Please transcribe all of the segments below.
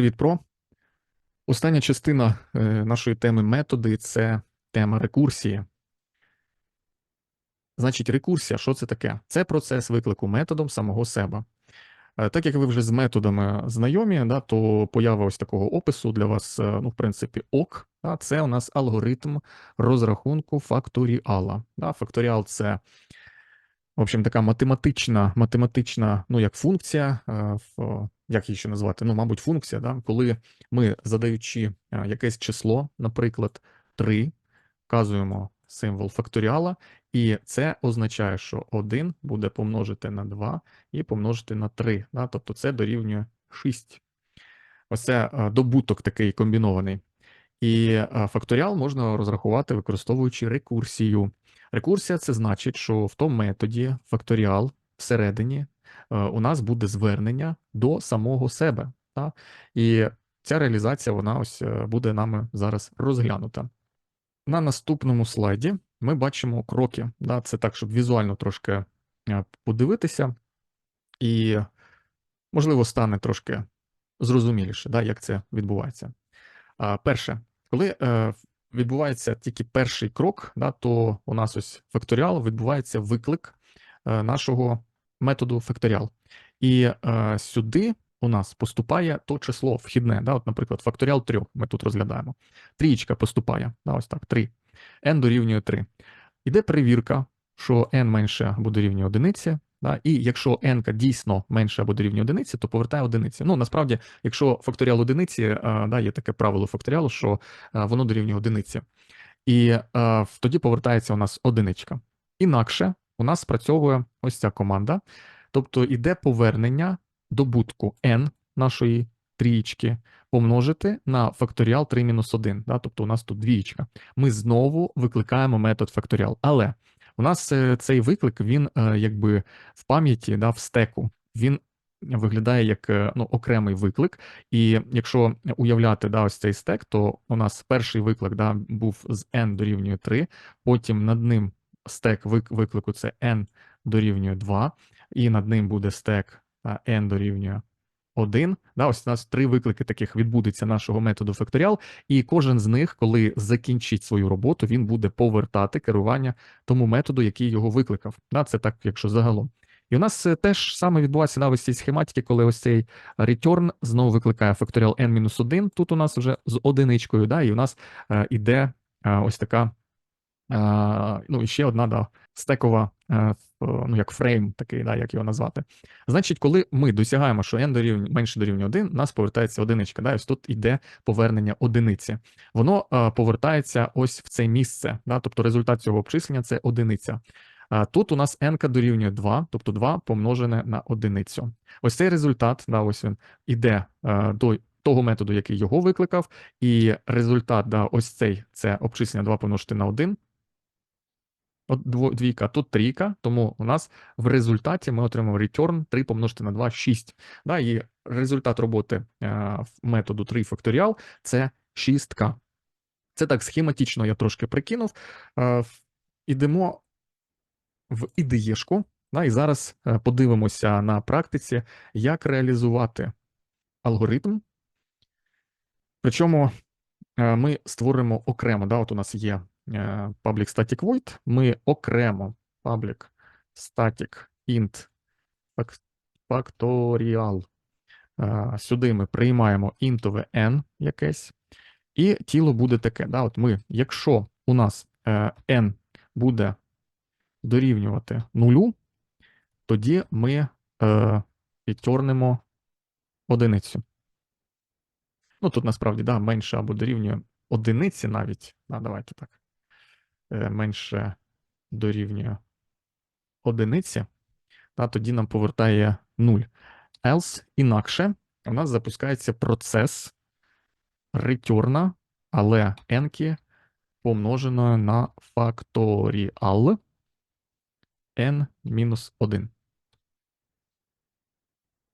Привіт, про. Остання частина е, нашої теми методи це тема рекурсії. Значить, рекурсія, що це таке? Це процес виклику методом самого себе. Е, Так як ви вже з методами знайомі, да, то поява ось такого опису для вас, е, ну, в принципі, ок. Да, це у нас алгоритм розрахунку факторіала. Да, факторіал це, в общем, така математична, математична, ну, як функція, як її ще назвати? Ну, мабуть, функція, да, коли ми, задаючи е, якесь число, наприклад, 3, вказуємо символ факторіала, і це означає, що 1 буде помножити на 2 і помножити на 3. Да? Тобто це дорівнює 6. Ось це е, добуток такий комбінований. І е, факторіал можна розрахувати, використовуючи рекурсію. Рекурсія це значить, що в тому методі факторіал всередині у нас буде звернення до самого себе. Та? І ця реалізація вона ось е, буде нами зараз розглянута. На наступному слайді ми бачимо кроки. Да? Це так, щоб візуально трошки е, подивитися, і, можливо, стане трошки зрозуміліше, да, як це відбувається. Перше, коли е, відбувається тільки перший крок, да, то у нас ось факторіал відбувається виклик е, нашого методу факторіал. І е, сюди у нас поступає то число вхідне. Да, от, наприклад, факторіал 3 ми тут розглядаємо. Трієчка поступає, да, ось так, 3. n дорівнює 3. Іде перевірка, що n менше або дорівнює одиниці. Да, і якщо n дійсно менше або дорівнює одиниці, то повертає одиниці. Ну, насправді, якщо факторіал одиниці, е, да, є таке правило факторіалу, що е, воно дорівнює одиниці. І е, тоді повертається у нас одиничка. Інакше у нас спрацьовує ось ця команда, тобто іде повернення добутку n нашої трієчки помножити на факторіал 3-1. Да, тобто у нас тут двієчка. Ми знову викликаємо метод факторіал. Але у нас е, цей виклик, він е, якби в пам'яті, да, в стеку, він виглядає як е, ну, окремий виклик. І якщо уявляти да, ось цей стек, то у нас перший виклик да, був з n дорівнює 3, потім над ним стек виклику це n дорівнює 2, і над ним буде стек n дорівнює 1. Да, ось у нас три виклики таких відбудеться нашого методу факторіал, і кожен з них, коли закінчить свою роботу, він буде повертати керування тому методу, який його викликав. Да, це так, якщо загалом. І у нас е, теж саме відбувається на ось цій схематиці, коли ось цей return знову викликає факторіал n-1. Тут у нас вже з одиничкою, да, і у нас е, іде е, ось така, ну і ще одна да, стекова, е, ну як фрейм, такий, да, як його назвати. Значить, коли ми досягаємо, що n дорівнює менше дорівнює 1, у нас повертається одиничка. Да, ось тут іде повернення одиниці. Воно е, повертається ось в це місце. Да, тобто результат цього обчислення це одиниця. Тут у нас n дорівнює 2, тобто 2 помножене на одиницю. Ось цей результат, да, ось він іде е, до того методу, який його викликав, і результат, да, ось цей це обчислення 2 помножити на 1. От двійка, тут трійка, тому у нас в результаті ми отримаємо return 3 помножити на 2 6. Да, і результат роботи е, методу 3 факторіал це шістка. Це так схематично я трошки прикинув. Е, Ідемо в ідеєшку, да, і зараз е, подивимося на практиці, як реалізувати алгоритм. Причому ми створимо окремо. Да, от у нас є public static void, ми окремо public static int factorial. Е, Сюди ми приймаємо інтове n якесь, і тіло буде таке. Да, от ми, якщо у нас е, n буде дорівнювати нулю, тоді ми е, підтягнемо одиницю. Ну, тут насправді да, менше або дорівнює одиниці навіть. Да, давайте так. Е, менше дорівнює одиниці, да, тоді нам повертає 0. Else інакше у нас запускається процес return, але n помноженої на факторіал n-1.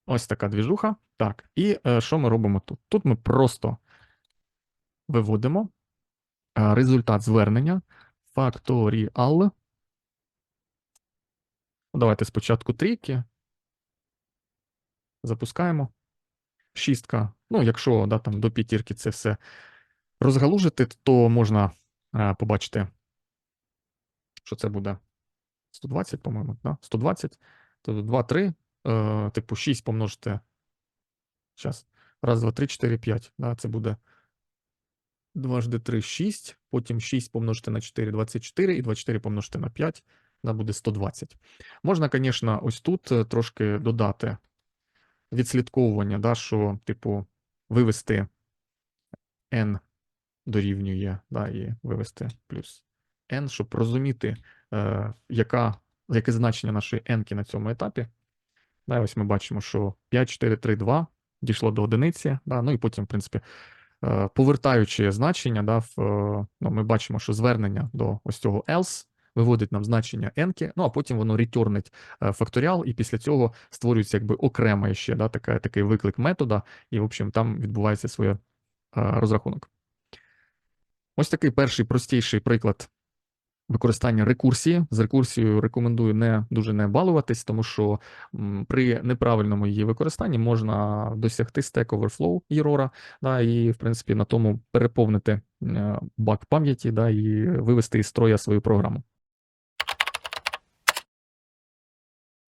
Ось така двіжуха. Так, і е, що ми робимо тут? Тут ми просто виводимо е, результат звернення Ну, Давайте спочатку трійки. Запускаємо. Шістка Ну, якщо да, там, до п'ятірки це все розгалужити, то можна е, побачити, що це буде 120, по-моєму, да? 120, то 2, 3, е, типу 6 помножити. Зараз. Раз, два, три, 4, 5. Да, це буде 2 3, 6, потім 6 помножити на 4, 24, і 24 помножити на 5, да, буде 120. Можна, звісно, ось тут е, трошки додати відслідковування, да, що, типу, вивести n дорівнює, да, і вивести плюс n, щоб розуміти, е, яка, яке значення нашої n на цьому етапі. Да, ось ми бачимо, що 5, 4, 3, 2 дійшло до одиниці, да, ну і потім, в принципі, повертаючи значення, да, в, е, ну, ми бачимо, що звернення до ось цього else виводить нам значення n, ну а потім воно ретюрнить е, факторіал, і після цього створюється якби окрема ще да, така, такий виклик метода, і, в общем, там відбувається своє е, розрахунок. Ось такий перший простіший приклад використання рекурсії. З рекурсією рекомендую не дуже не балуватись, тому що при неправильному її використанні можна досягти Stack Overflow єрора, да, і, в принципі, на тому переповнити е, бак пам'яті да, і вивести із строя свою програму.